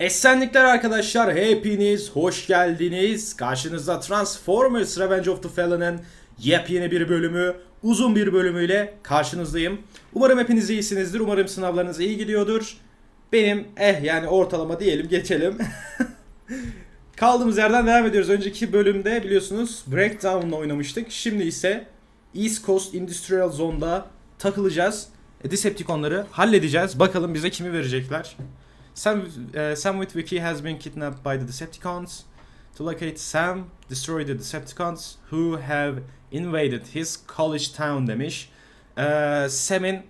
Esenlikler arkadaşlar hepiniz hoş geldiniz. Karşınızda Transformers Revenge of the Fallen'ın yepyeni bir bölümü, uzun bir bölümüyle karşınızdayım. Umarım hepiniz iyisinizdir, umarım sınavlarınız iyi gidiyordur. Benim eh yani ortalama diyelim geçelim. Kaldığımız yerden devam ediyoruz. Önceki bölümde biliyorsunuz Breakdown'la oynamıştık. Şimdi ise East Coast Industrial Zone'da takılacağız. Decepticonları halledeceğiz. Bakalım bize kimi verecekler. Sam, uh, Sam Witwicky has been kidnapped by the Decepticons. To locate Sam, destroy the Decepticons who have invaded his college town demiş. Ee, Sam'in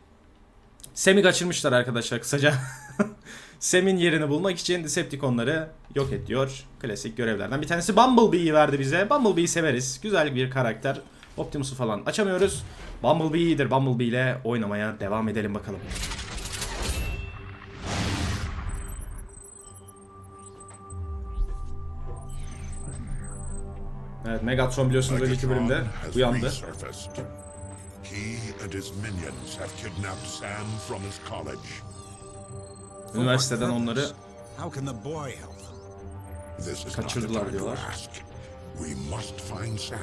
Sam'i kaçırmışlar arkadaşlar kısaca. Sam'in yerini bulmak için Decepticonları yok ediyor. Klasik görevlerden bir tanesi Bumblebee'yi verdi bize. Bumblebee'yi severiz. Güzel bir karakter. Optimus'u falan açamıyoruz. Bumblebee iyidir. Bumblebee ile oynamaya devam edelim bakalım. Evet Megatron biliyorsunuz önceki bölümde uyandı. resurfaced. He and his minions have kidnapped Sam from his college. Üniversiteden onları How can the boy help them? This is not Kaçırdılar diyorlar. We must find Sam.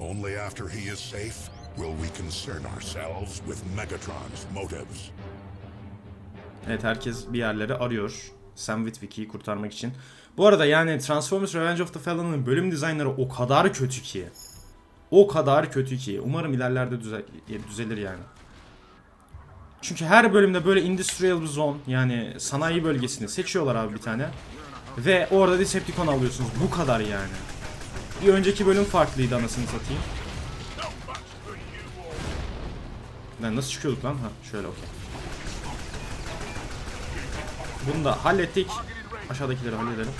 Only after he is safe will we concern ourselves with Megatron's motives. Evet herkes bir yerleri arıyor. Sam Witwicky'yi kurtarmak için. Bu arada yani Transformers Revenge of the Fallen'ın bölüm dizaynları o kadar kötü ki. O kadar kötü ki. Umarım ilerlerde düze düzelir yani. Çünkü her bölümde böyle industrial zone yani sanayi bölgesini seçiyorlar abi bir tane. Ve orada Decepticon alıyorsunuz. Bu kadar yani. Bir önceki bölüm farklıydı anasını satayım. Lan nasıl çıkıyorduk lan? Ha şöyle okey. Bunu da hallettik. Aşağıdakileri halledelim.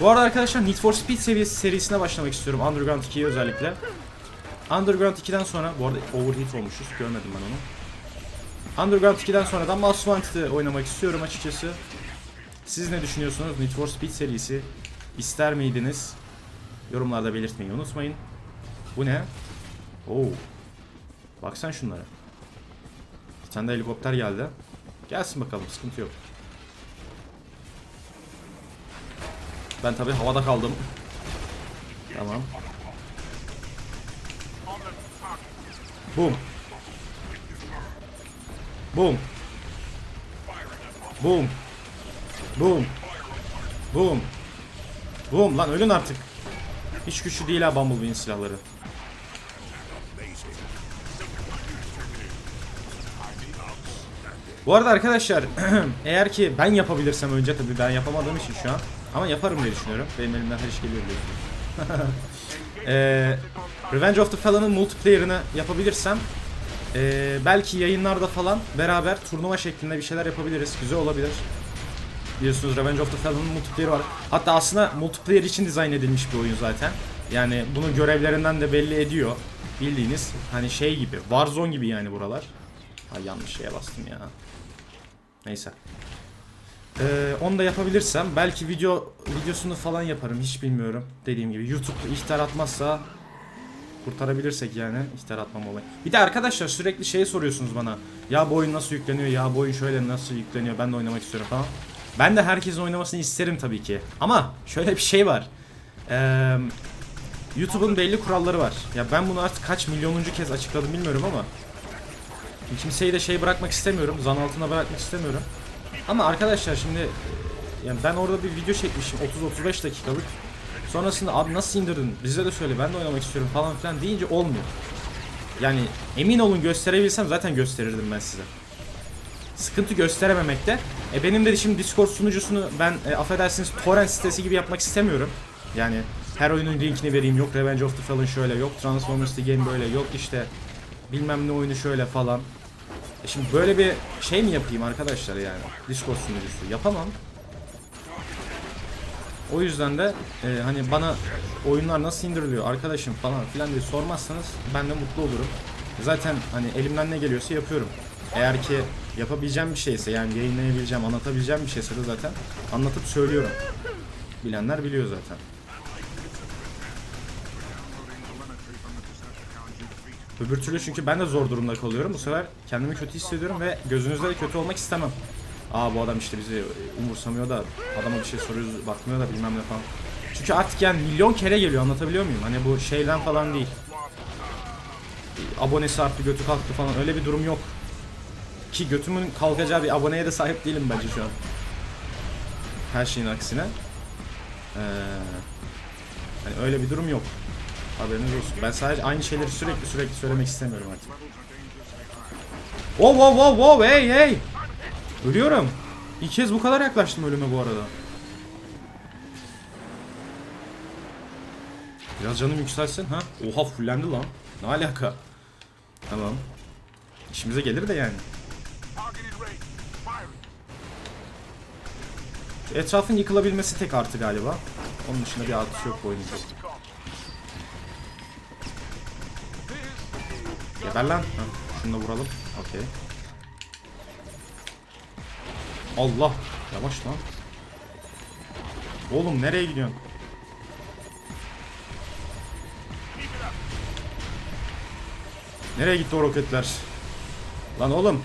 Bu arada arkadaşlar Need for Speed seviyesi serisine başlamak istiyorum. Underground 2'ye özellikle. Underground 2'den sonra bu arada overheat olmuşuz. Görmedim ben onu. Underground 2'den sonra da Most Wanted'ı oynamak istiyorum açıkçası. Siz ne düşünüyorsunuz? Need for Speed serisi ister miydiniz? Yorumlarda belirtmeyi unutmayın. Bu ne? Oo. Baksan şunlara. Bir tane de helikopter geldi. Gelsin bakalım sıkıntı yok. Ben tabi havada kaldım. Tamam. Boom. Boom. Boom. Boom. Boom. Boom lan ölün artık. Hiç güçlü değil ha Bumblebee'nin silahları. Bu arada arkadaşlar eğer ki ben yapabilirsem önce tabii ben yapamadığım için şu an ama yaparım diye düşünüyorum. Benim elimden her iş geliyor biliyorsunuz. Eee Revenge of the Fallen'ın multiplayer'ını yapabilirsem eee, belki yayınlarda falan beraber turnuva şeklinde bir şeyler yapabiliriz. Güzel olabilir. Biliyorsunuz Revenge of the Fallen'ın multiplayer'ı var. Hatta aslında multiplayer için dizayn edilmiş bir oyun zaten. Yani bunu görevlerinden de belli ediyor. Bildiğiniz hani şey gibi Warzone gibi yani buralar. Ay yanlış şeye bastım ya. Neyse. Ee, onu da yapabilirsem belki video videosunu falan yaparım hiç bilmiyorum. Dediğim gibi YouTube ihtar atmazsa kurtarabilirsek yani ihtar atmam olayı. Bir de arkadaşlar sürekli şey soruyorsunuz bana. Ya bu oyun nasıl yükleniyor? Ya bu oyun şöyle nasıl yükleniyor? Ben de oynamak istiyorum falan. Ben de herkesin oynamasını isterim tabii ki. Ama şöyle bir şey var. Ee, YouTube'un belli kuralları var. Ya ben bunu artık kaç milyonuncu kez açıkladım bilmiyorum ama Kimseyi de şey bırakmak istemiyorum. Zan altına bırakmak istemiyorum. Ama arkadaşlar şimdi e, yani ben orada bir video çekmişim 30-35 dakikalık. Sonrasında abi nasıl indirdin? Bize de söyle ben de oynamak istiyorum falan filan deyince olmuyor. Yani emin olun gösterebilsem zaten gösterirdim ben size. Sıkıntı gösterememekte. E benim de şimdi Discord sunucusunu ben e, affedersiniz torrent sitesi gibi yapmak istemiyorum. Yani her oyunun linkini vereyim. Yok Revenge of the Fallen şöyle, yok Transformers The Game böyle, yok işte bilmem ne oyunu şöyle falan. Şimdi böyle bir şey mi yapayım arkadaşlar yani? Discord sunucusu. Yapamam. O yüzden de e, hani bana oyunlar nasıl indiriliyor arkadaşım falan filan diye sormazsanız ben de mutlu olurum. Zaten hani elimden ne geliyorsa yapıyorum. Eğer ki yapabileceğim bir şeyse yani yayınlayabileceğim, anlatabileceğim bir şeyse de zaten anlatıp söylüyorum. Bilenler biliyor zaten. Öbür türlü çünkü ben de zor durumda kalıyorum. Bu sefer kendimi kötü hissediyorum ve gözünüzde de kötü olmak istemem. Aa bu adam işte bizi umursamıyor da adama bir şey soruyoruz bakmıyor da bilmem ne falan. Çünkü artık yani milyon kere geliyor anlatabiliyor muyum? Hani bu şeyden falan değil. Abonesi arttı götü kalktı falan öyle bir durum yok. Ki götümün kalkacağı bir aboneye de sahip değilim bence şu an. Her şeyin aksine. Ee, hani öyle bir durum yok. Haberiniz olsun. Ben sadece aynı şeyleri sürekli sürekli söylemek istemiyorum artık. Wow wow wow wow hey hey. Ölüyorum. İlk kez bu kadar yaklaştım ölüme bu arada. Biraz canım yükselsin ha. Oha fullendi lan. Ne alaka? Tamam. İşimize gelir de yani. Etrafın yıkılabilmesi tek artı galiba. Onun dışında bir artısı yok bu oyunun. Geber lan. Ha, şunu da vuralım. Okey. Allah. Yavaş lan. Oğlum nereye gidiyorsun? Nereye gitti o roketler? Lan oğlum.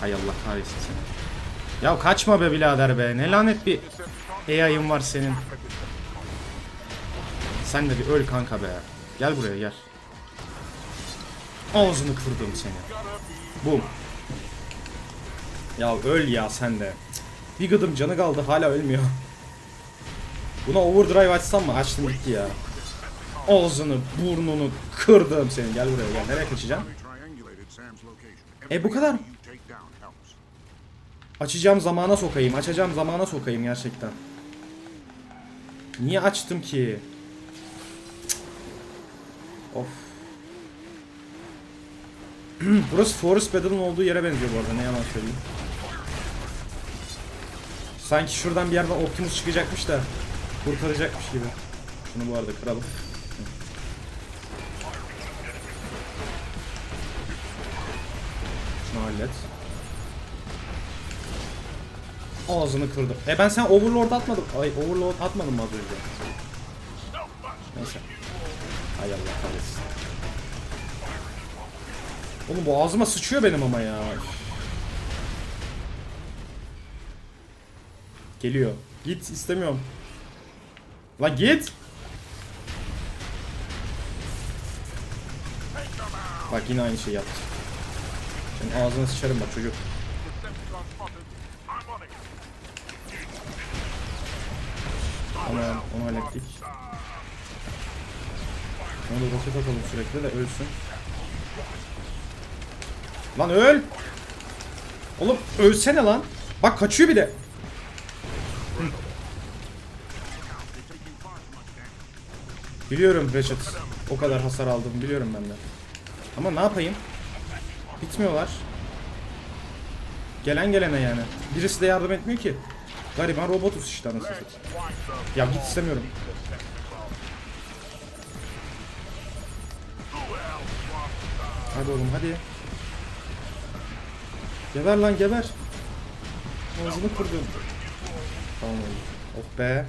Hay Allah kahretsin seni. Ya kaçma be birader be. Ne lanet bir AI'ın var senin. Sen de bir öl kanka be. Gel buraya gel. Ağzını kırdım seni. Bum. Ya öl ya sen de. Bir gıdım canı kaldı hala ölmüyor. Buna overdrive açsam mı? Açtım gitti ya. Ağzını, burnunu kırdım senin. Gel buraya gel. Nereye kaçacaksın? E bu kadar. Açacağım zamana sokayım. Açacağım zamana sokayım gerçekten. Niye açtım ki? Of. Burası Forest Battle'ın olduğu yere benziyor bu arada ne yalan söyleyeyim. Sanki şuradan bir yerden Optimus çıkacakmış da kurtaracakmış gibi. Şunu bu arada kıralım. Şunu hallet. Ağzını kırdım. E ben sen Overlord atmadım. Ay Overlord atmadım az önce? Neyse. Hay Allah kahretsin. Oğlum bu ağzıma sıçıyor benim ama ya. Geliyor. Git istemiyorum. La git. Bak yine aynı şey yaptı. Senin ağzına sıçarım bak çocuk. Tamam onu hallettik. Onu da roket atalım sürekli de ölsün. Lan öl! Oğlum ölsene lan. Bak kaçıyor bir de. Biliyorum Ratchet. O kadar hasar aldım biliyorum ben de. Ama ne yapayım? Bitmiyorlar. Gelen gelene yani. Birisi de yardım etmiyor ki. Gariban robotuz işte anasını. Ya git istemiyorum. Hadi oğlum hadi. Geber lan geber. Ağzını kırdım. Tamam oğlum. Oh be.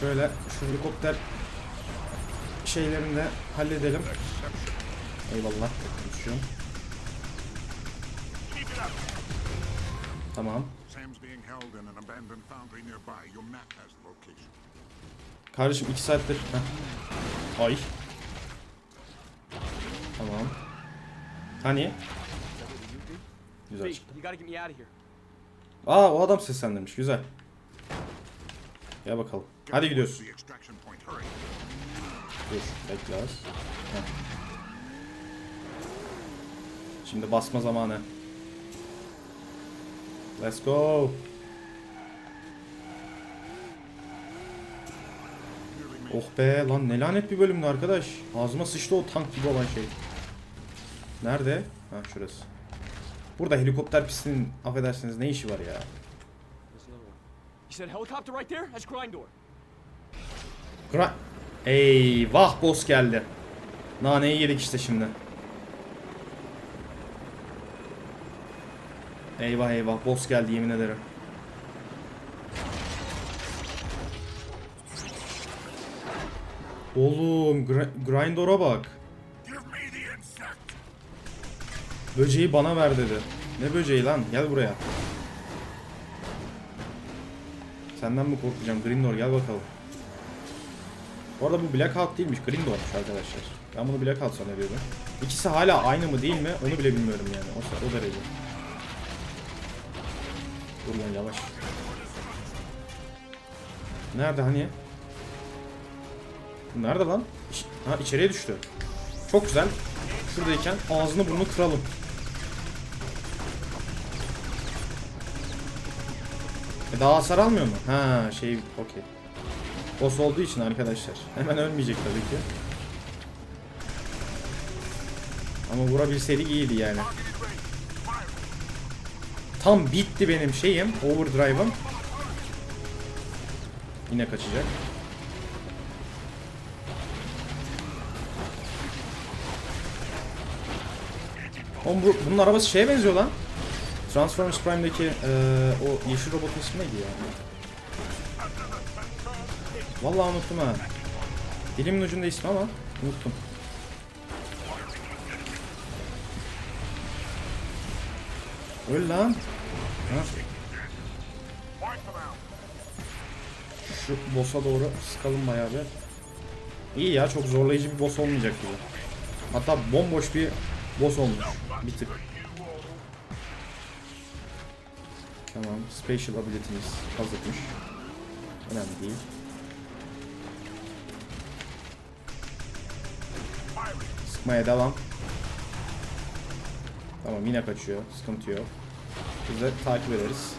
Şöyle şu helikopter şeylerini de halledelim. Eyvallah. Konuşuyorum. Tamam. Kardeşim 2 saattir. Heh. Ay. Tamam. Hani? Güzel çıktı. Aa o adam seslendirmiş. Güzel. Gel bakalım. Hadi gidiyoruz. Dur. Bekle az. Heh. Şimdi basma zamanı. Let's go. Oh be lan ne lanet bir bölümdü arkadaş. Ağzıma sıçtı o tank gibi olan şey. Nerede? Ha şurası. Burada helikopter pistinin affedersiniz ne işi var ya? Gra Eyvah boss geldi. Naneyi yedik işte şimdi. Eyvah eyvah boss geldi yemin ederim. Oğlum Gr Grindor'a bak. Böceği bana ver dedi. Ne böceği lan? Gel buraya. Senden mi korkacağım? Grindor gel bakalım. Bu arada bu Blackout değilmiş. Grindor'muş arkadaşlar. Ben bunu Blackout zannediyordum. İkisi hala aynı mı değil mi? Onu bile bilmiyorum yani. O, o derece. Dur lan yavaş. Nerede hani? Nerede lan? Ha içeriye düştü. Çok güzel. Şuradayken ağzını burnunu kıralım. E daha hasar almıyor mu? Ha şey okey. Boss olduğu için arkadaşlar. Hemen ölmeyecek tabii ki. Ama vurabilseydik iyiydi yani. Tam bitti benim şeyim. Overdrive'ım. Yine kaçacak. Oğlum bu, bunun arabası şeye benziyor lan. Transformers Prime'deki eee, o yeşil robotun ismi neydi ya? Vallahi unuttum ha. Dilimin ucunda ismi ama unuttum. Öl lan. Ha. Şu boss'a doğru sıkalım bayağı bir. İyi ya çok zorlayıcı bir boss olmayacak gibi. Hatta bomboş bir boss olmuş. Bir tık. Tamam. Special ability'miz hazırmış. Önemli değil. Sıkmaya devam. Tamam yine kaçıyor. Sıkıntı yok. Biz de takip ederiz.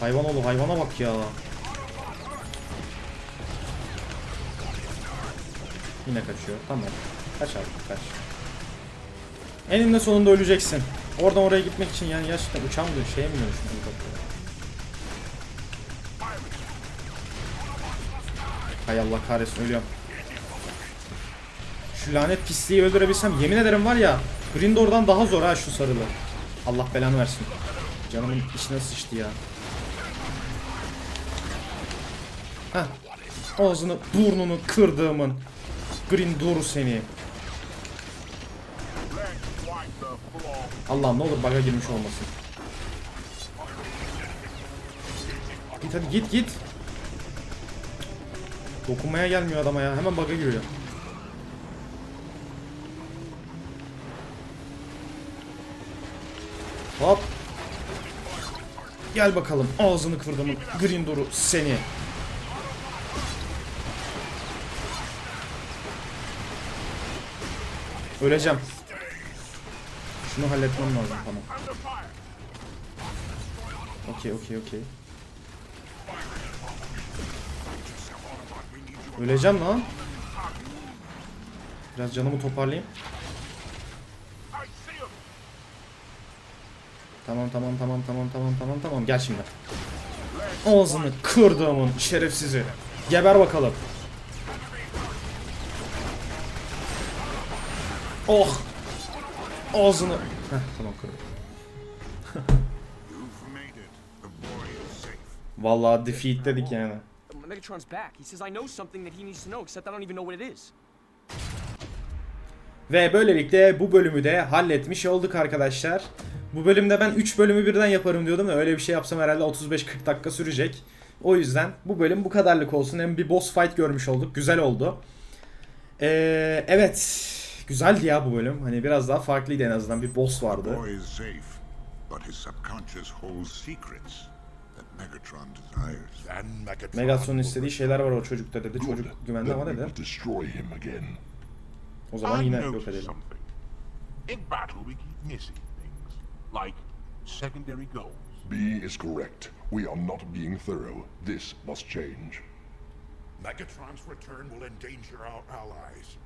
Hayvan oğlu hayvana bak ya. Yine kaçıyor. Tamam. Kaç artık kaç. Eninde sonunda öleceksin. Oradan oraya gitmek için yani gerçekten uçan mı şeye mi dönüştün helikoptere? Hay Allah kahretsin ölüyorum. Şu lanet pisliği öldürebilsem yemin ederim var ya Grindor'dan daha zor ha şu sarılı. Allah belanı versin. Canımın içine sıçtı ya. Heh. Ağzını burnunu kırdığımın Grindor seni. Allah'ım ne olur baga girmiş olmasın. Git hadi git git. Dokunmaya gelmiyor adama ya. Hemen baga giriyor. Hop. Gel bakalım ağzını kırdımın Grindoru seni. Öleceğim. Şunu halletmem lazım tamam. Okey okey okey. Öleceğim lan. Biraz canımı toparlayayım. Tamam tamam tamam tamam tamam tamam tamam gel şimdi. Ağzını kırdığımın şerefsizi. Geber bakalım. Oh. Ağzını. Heh, tamam kırdım. Vallahi defeat dedik yani. Megatron's back. He says I know something that he needs to know, except I don't even know what it is. Ve böylelikle bu bölümü de halletmiş olduk arkadaşlar. Bu bölümde ben 3 bölümü birden yaparım diyordum da öyle bir şey yapsam herhalde 35-40 dakika sürecek. O yüzden bu bölüm bu kadarlık olsun. Hem bir boss fight görmüş olduk. Güzel oldu. Ee, evet. Güzeldi ya bu bölüm. Hani biraz daha farklıydı en azından. Bir boss vardı. Megatron'un istediği şeyler var o çocukta dedi. Çocuk güvende ama dedi. O zaman yine yok edelim. In battle, we keep missing things, like secondary goals. B is correct. We are not being thorough. This must change. Megatron's return will endanger our allies.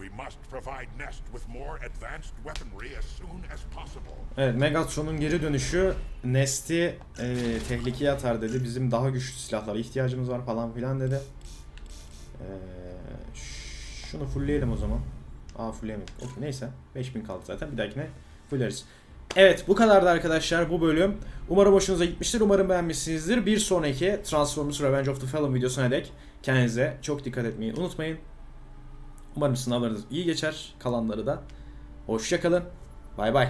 We must provide Nest with more advanced weaponry as soon as possible. Evet Megatron'un geri dönüşü Nest'i e, tehlikeye atar dedi. Bizim daha güçlü silahlara ihtiyacımız var falan filan dedi. E, şunu fullleyelim o zaman. Aa fullleyemedik. Okey neyse. 5000 kaldı zaten. Bir dahakine fulleriz. Evet bu kadardı arkadaşlar bu bölüm. Umarım hoşunuza gitmiştir. Umarım beğenmişsinizdir. Bir sonraki Transformers Revenge of the Fallen videosuna dek kendinize çok dikkat etmeyi unutmayın. Umarım sınavlarınız iyi geçer. Kalanları da. Hoşçakalın. Bay bay.